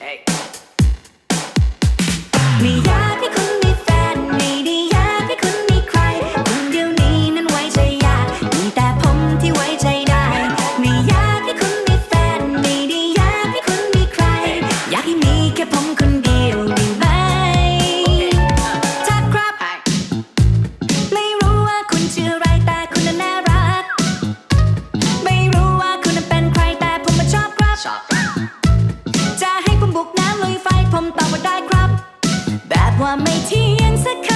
Hey. ว่าไม่เที่ยงสัก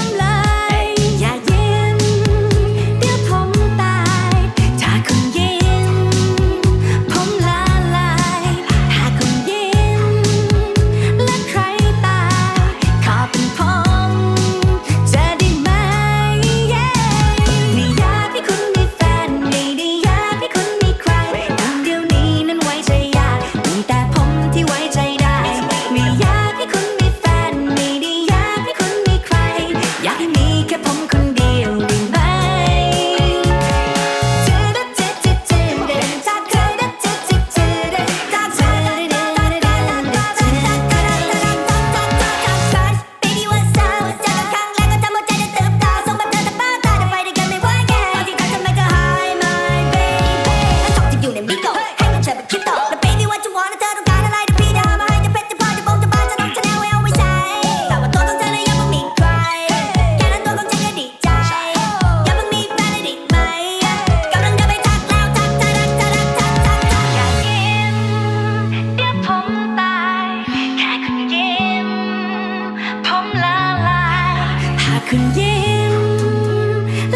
คุณยิ้ม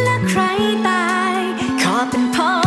และใครตาย ขอเป็นพ่อ